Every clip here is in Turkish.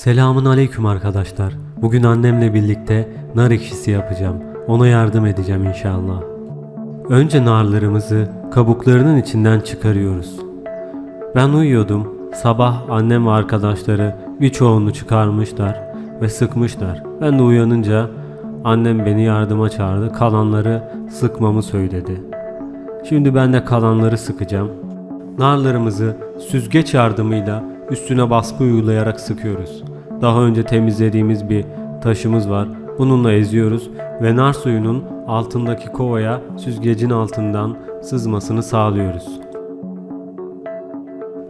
Selamun aleyküm arkadaşlar. Bugün annemle birlikte nar ekşisi yapacağım. Ona yardım edeceğim inşallah. Önce narlarımızı kabuklarının içinden çıkarıyoruz. Ben uyuyordum. Sabah annem ve arkadaşları birçoğunu çıkarmışlar ve sıkmışlar. Ben de uyanınca annem beni yardıma çağırdı. Kalanları sıkmamı söyledi. Şimdi ben de kalanları sıkacağım. Narlarımızı süzgeç yardımıyla üstüne baskı uygulayarak sıkıyoruz. Daha önce temizlediğimiz bir taşımız var. Bununla eziyoruz ve nar suyunun altındaki kovaya süzgecin altından sızmasını sağlıyoruz.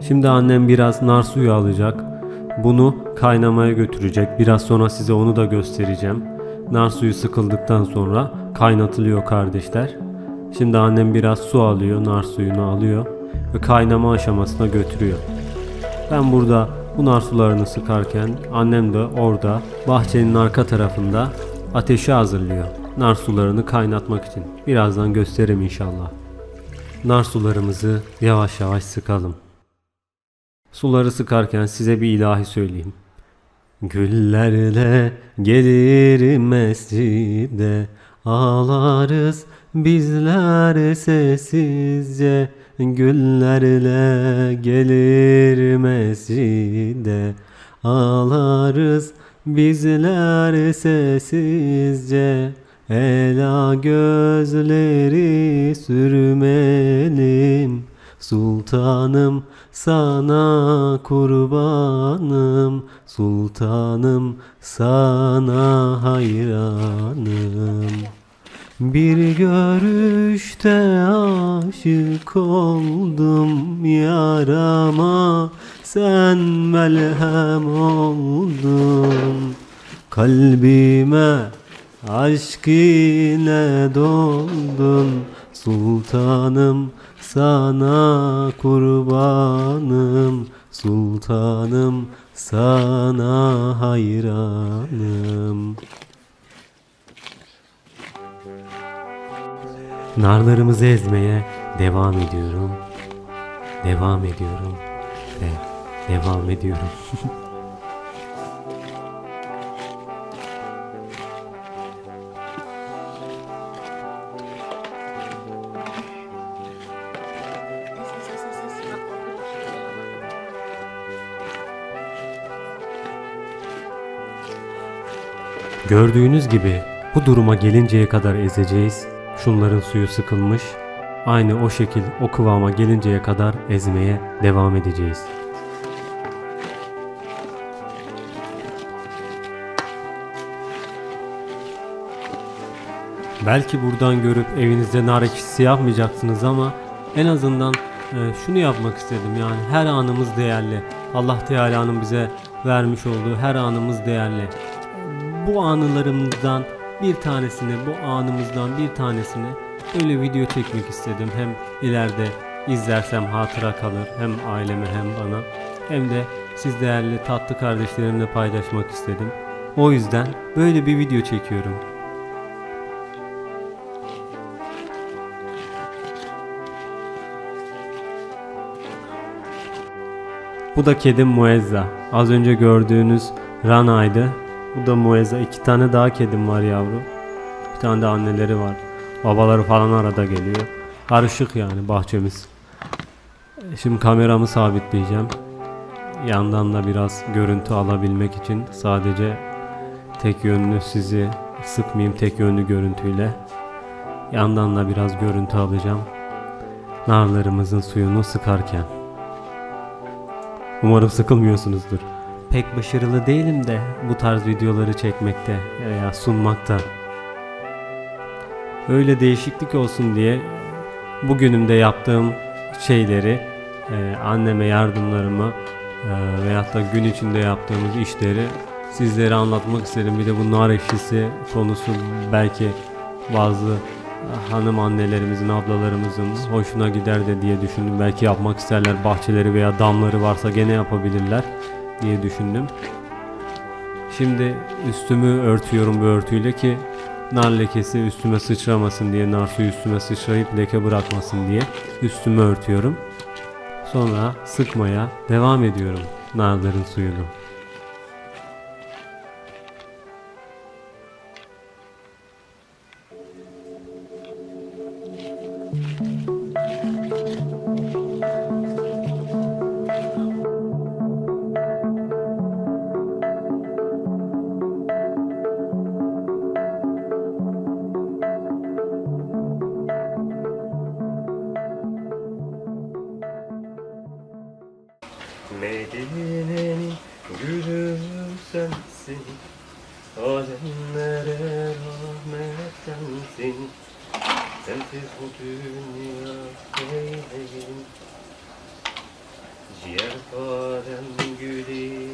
Şimdi annem biraz nar suyu alacak. Bunu kaynamaya götürecek. Biraz sonra size onu da göstereceğim. Nar suyu sıkıldıktan sonra kaynatılıyor kardeşler. Şimdi annem biraz su alıyor, nar suyunu alıyor ve kaynama aşamasına götürüyor. Ben burada bu nar sularını sıkarken annem de orada bahçenin arka tarafında ateşi hazırlıyor. Nar sularını kaynatmak için. Birazdan gösteririm inşallah. Nar sularımızı yavaş yavaş sıkalım. Suları sıkarken size bir ilahi söyleyeyim. Güllerle gelir mescide Ağlarız bizler sessizce Güllerle gelir mescide Ağlarız bizler sessizce. Ela gözleri sürmelim Sultanım sana kurbanım Sultanım sana hayranım Bir görüşte aşık oldum yarama Sen melhem oldun. Kalbime aşk ile doldun Sultanım sana kurbanım Sultanım sana hayranım Narlarımızı ezmeye devam ediyorum. Devam ediyorum. Ve devam ediyorum. Gördüğünüz gibi bu duruma gelinceye kadar ezeceğiz. Şunların suyu sıkılmış. Aynı o şekil o kıvama gelinceye kadar ezmeye devam edeceğiz. Belki buradan görüp evinizde nar ekşisi yapmayacaksınız ama en azından e, şunu yapmak istedim yani her anımız değerli. Allah Teala'nın bize vermiş olduğu her anımız değerli. Bu anılarımızdan bir tanesini, bu anımızdan bir tanesini böyle video çekmek istedim. Hem ileride izlersem hatıra kalır hem aileme hem bana hem de siz değerli tatlı kardeşlerimle paylaşmak istedim. O yüzden böyle bir video çekiyorum. Bu da kedim Muezza. Az önce gördüğünüz Rana'ydı. Bu da Muezza. İki tane daha kedim var yavru. Bir tane de anneleri var. Babaları falan arada geliyor. Karışık yani bahçemiz. Şimdi kameramı sabitleyeceğim. Yandan da biraz görüntü alabilmek için sadece tek yönlü sizi sıkmayayım tek yönlü görüntüyle. Yandan da biraz görüntü alacağım. Narlarımızın suyunu sıkarken. Umarım sıkılmıyorsunuzdur. Pek başarılı değilim de bu tarz videoları çekmekte veya sunmakta. Öyle değişiklik olsun diye bugünümde yaptığım şeyleri e, anneme yardımlarımı e, veyahut da gün içinde yaptığımız işleri sizlere anlatmak istedim. Bir de bu nar ekşisi konusu belki bazı hanım annelerimizin, ablalarımızın hoşuna gider de diye düşündüm. Belki yapmak isterler bahçeleri veya damları varsa gene yapabilirler diye düşündüm. Şimdi üstümü örtüyorum bu örtüyle ki nar lekesi üstüme sıçramasın diye, nar suyu üstüme sıçrayıp leke bırakmasın diye üstümü örtüyorum. Sonra sıkmaya devam ediyorum narların suyunu. Gülü sensin. Alemlere rahmet sensin Sensiz bu dünya neyleyim? Ciğer badem gülü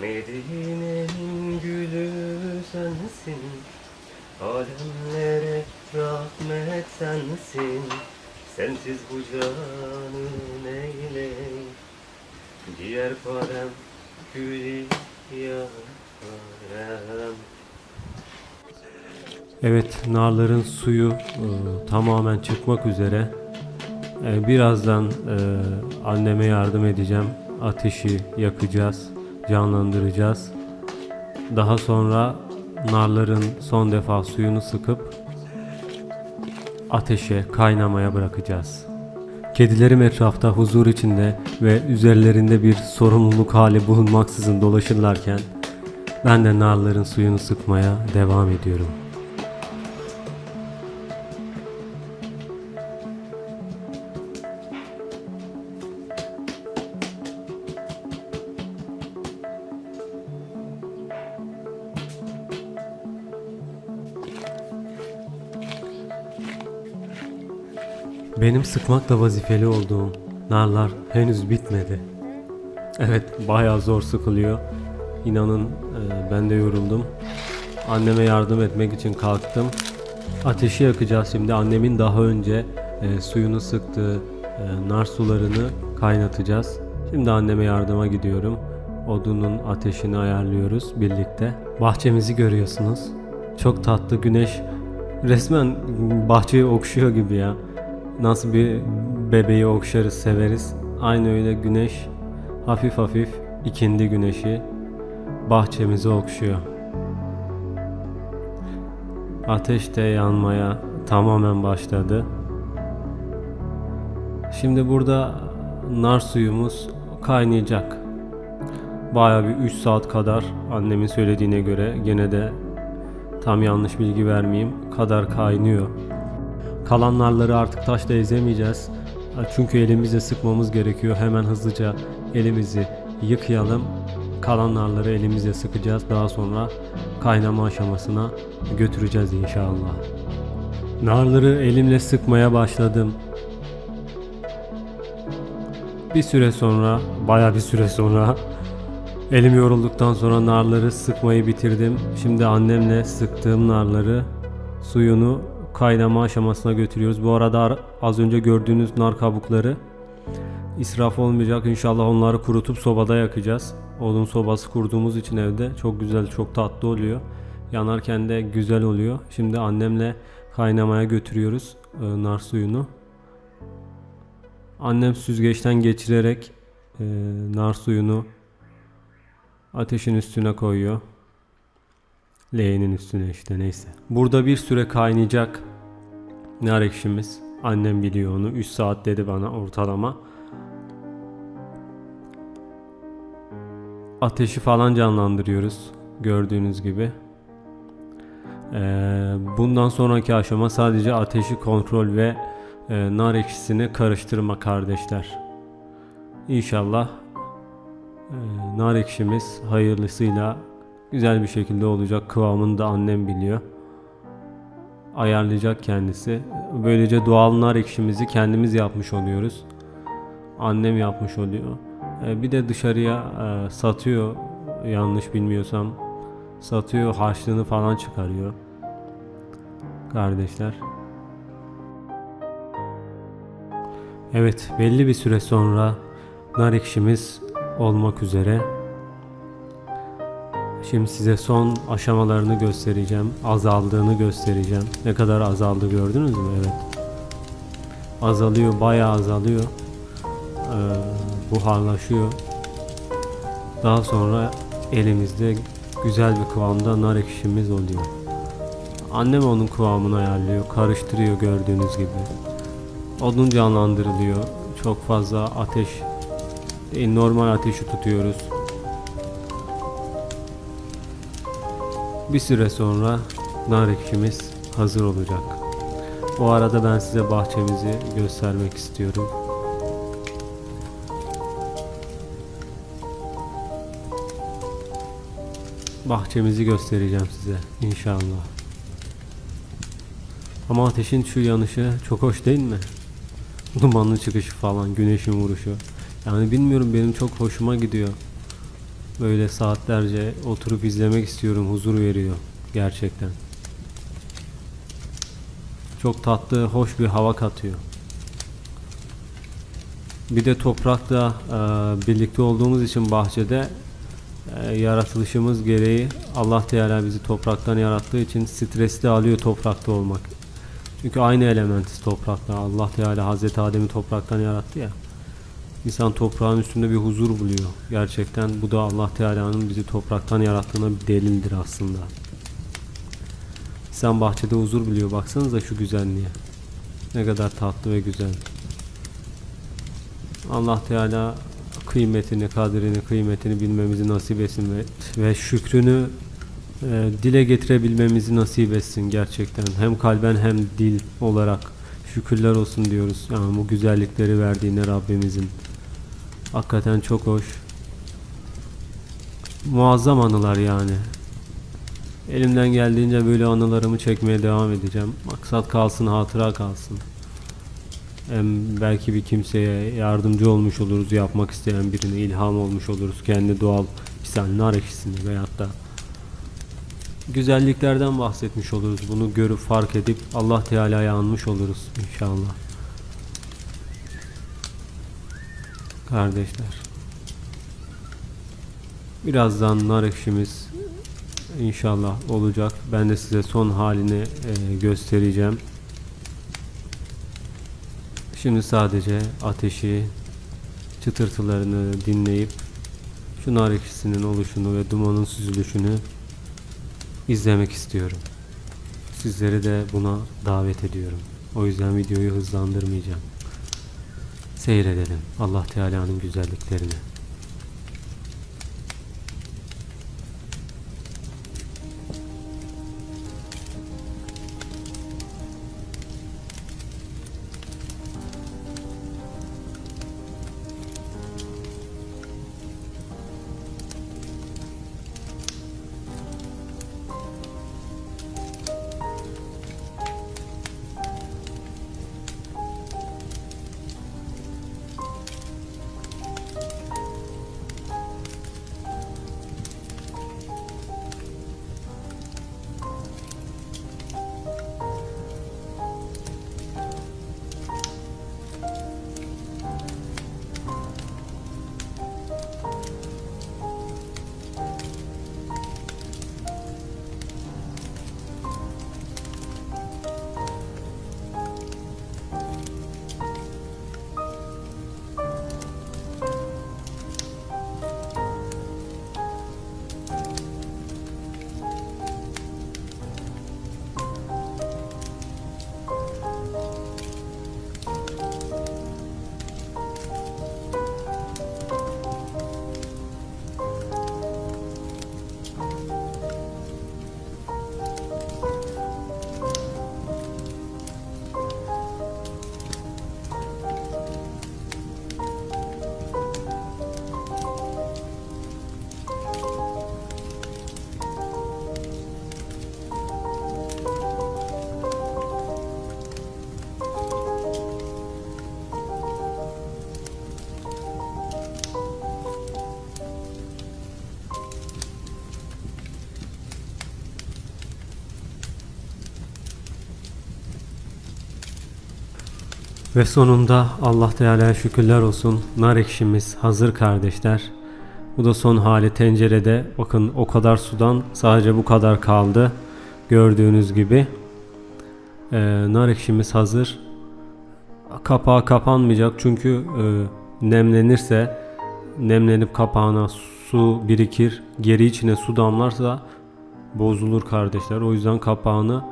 Medine'nin gülü sensin. Alemlere rahmet sensin Sensiz bu canı neyleyim Ciğer badem gülü yanarım Evet, narların suyu e, tamamen çıkmak üzere. E, birazdan e, anneme yardım edeceğim. Ateşi yakacağız, canlandıracağız. Daha sonra narların son defa suyunu sıkıp ateşe kaynamaya bırakacağız. Kedilerim etrafta huzur içinde ve üzerlerinde bir sorumluluk hali bulunmaksızın dolaşırlarken ben de narların suyunu sıkmaya devam ediyorum. Benim sıkmakla vazifeli olduğum narlar henüz bitmedi. Evet bayağı zor sıkılıyor. İnanın e, ben de yoruldum. Anneme yardım etmek için kalktım. Ateşi yakacağız şimdi. Annemin daha önce e, suyunu sıktığı e, nar sularını kaynatacağız. Şimdi anneme yardıma gidiyorum. Odunun ateşini ayarlıyoruz birlikte. Bahçemizi görüyorsunuz. Çok tatlı güneş resmen bahçeyi okşuyor gibi ya. Nasıl bir bebeği okşarız, severiz. Aynı öyle güneş hafif hafif ikindi güneşi bahçemizi okşuyor. Ateş de yanmaya tamamen başladı. Şimdi burada nar suyumuz kaynayacak. Bayağı bir 3 saat kadar annemin söylediğine göre gene de tam yanlış bilgi vermeyeyim kadar kaynıyor. Kalan narları artık taşla ezemeyeceğiz. Çünkü elimizle sıkmamız gerekiyor. Hemen hızlıca elimizi yıkayalım. Kalan narları elimizle sıkacağız. Daha sonra kaynama aşamasına götüreceğiz inşallah. Narları elimle sıkmaya başladım. Bir süre sonra, baya bir süre sonra elim yorulduktan sonra narları sıkmayı bitirdim. Şimdi annemle sıktığım narları suyunu kaynama aşamasına götürüyoruz. Bu arada ar- az önce gördüğünüz nar kabukları israf olmayacak. İnşallah onları kurutup sobada yakacağız. Odun sobası kurduğumuz için evde çok güzel, çok tatlı oluyor. Yanarken de güzel oluyor. Şimdi annemle kaynamaya götürüyoruz e, nar suyunu. Annem süzgeçten geçirerek e, nar suyunu ateşin üstüne koyuyor. Leğenin üstüne işte neyse. Burada bir süre kaynayacak nar ekşimiz. Annem biliyor onu. 3 saat dedi bana ortalama. Ateşi falan canlandırıyoruz. Gördüğünüz gibi. Ee, bundan sonraki aşama sadece ateşi kontrol ve e, nar ekşisini karıştırma kardeşler. İnşallah e, nar ekşimiz hayırlısıyla güzel bir şekilde olacak. Kıvamını da annem biliyor. Ayarlayacak kendisi. Böylece doğal nar ekşimizi kendimiz yapmış oluyoruz. Annem yapmış oluyor. E, bir de dışarıya e, satıyor yanlış bilmiyorsam. Satıyor harçlığını falan çıkarıyor. Kardeşler. Evet belli bir süre sonra nar ekşimiz olmak üzere. Şimdi size son aşamalarını göstereceğim. Azaldığını göstereceğim. Ne kadar azaldı gördünüz mü? Evet. Azalıyor, bayağı azalıyor. Ee, buharlaşıyor. Daha sonra elimizde güzel bir kıvamda nar ekşimiz oluyor. Annem onun kıvamını ayarlıyor, karıştırıyor gördüğünüz gibi. Odun canlandırılıyor. Çok fazla ateş, değil, normal ateşi tutuyoruz. Bir süre sonra nar ekşimiz hazır olacak. O arada ben size bahçemizi göstermek istiyorum. Bahçemizi göstereceğim size inşallah. Ama ateşin şu yanışı çok hoş değil mi? Dumanlı çıkışı falan, güneşin vuruşu. Yani bilmiyorum benim çok hoşuma gidiyor. Böyle saatlerce oturup izlemek istiyorum, huzur veriyor gerçekten. Çok tatlı, hoş bir hava katıyor. Bir de toprakla e, birlikte olduğumuz için bahçede e, yaratılışımız gereği Allah Teala bizi topraktan yarattığı için stresi de alıyor toprakta olmak. Çünkü aynı elementiz toprakla. Allah Teala Hazreti Adem'i topraktan yarattı ya. İnsan toprağın üstünde bir huzur buluyor. Gerçekten bu da Allah Teala'nın bizi topraktan yarattığına bir delildir aslında. İnsan bahçede huzur buluyor. Baksanıza şu güzelliğe. Ne kadar tatlı ve güzel. Allah Teala kıymetini, kadrini, kıymetini bilmemizi nasip etsin ve, ve şükrünü e, dile getirebilmemizi nasip etsin gerçekten. Hem kalben hem dil olarak şükürler olsun diyoruz. Yani bu güzellikleri verdiğine Rabbimizin. Hakikaten çok hoş. Muazzam anılar yani. Elimden geldiğince böyle anılarımı çekmeye devam edeceğim. Maksat kalsın, hatıra kalsın. Hem belki bir kimseye yardımcı olmuş oluruz, yapmak isteyen birine ilham olmuş oluruz. Kendi doğal misal nar ekşisini veyahut da güzelliklerden bahsetmiş oluruz. Bunu görüp fark edip Allah Teala'ya anmış oluruz inşallah. Kardeşler. Birazdan nar ekşimiz inşallah olacak. Ben de size son halini e, göstereceğim. Şimdi sadece ateşi, çıtırtılarını dinleyip şu nar ekşisinin oluşunu ve dumanın süzülüşünü izlemek istiyorum. Sizleri de buna davet ediyorum. O yüzden videoyu hızlandırmayacağım. Seyredelim Allah Teala'nın güzelliklerini. Ve sonunda Allah Teala'ya şükürler olsun. Nar ekşimiz hazır kardeşler. Bu da son hali tencerede. Bakın o kadar sudan sadece bu kadar kaldı. Gördüğünüz gibi. Ee, nar ekşimiz hazır. Kapağı kapanmayacak çünkü e, nemlenirse nemlenip kapağına su birikir. Geri içine su damlarsa bozulur kardeşler. O yüzden kapağını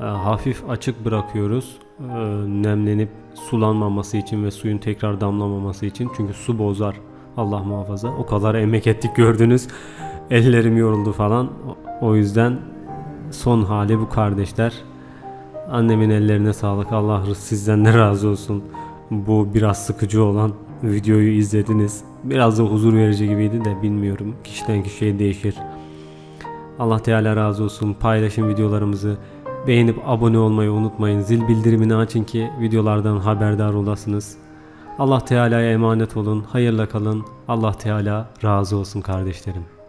e, hafif açık bırakıyoruz. E, nemlenip sulanmaması için ve suyun tekrar damlamaması için. Çünkü su bozar. Allah muhafaza. O kadar emek ettik gördünüz. Ellerim yoruldu falan. O yüzden son hali bu kardeşler. Annemin ellerine sağlık. Allah sizden de razı olsun. Bu biraz sıkıcı olan videoyu izlediniz. Biraz da huzur verici gibiydi de bilmiyorum. Kişiden kişiye değişir. Allah Teala razı olsun. Paylaşın videolarımızı. Beğenip abone olmayı unutmayın. Zil bildirimini açın ki videolardan haberdar olasınız. Allah Teala'ya emanet olun. Hayırla kalın. Allah Teala razı olsun kardeşlerim.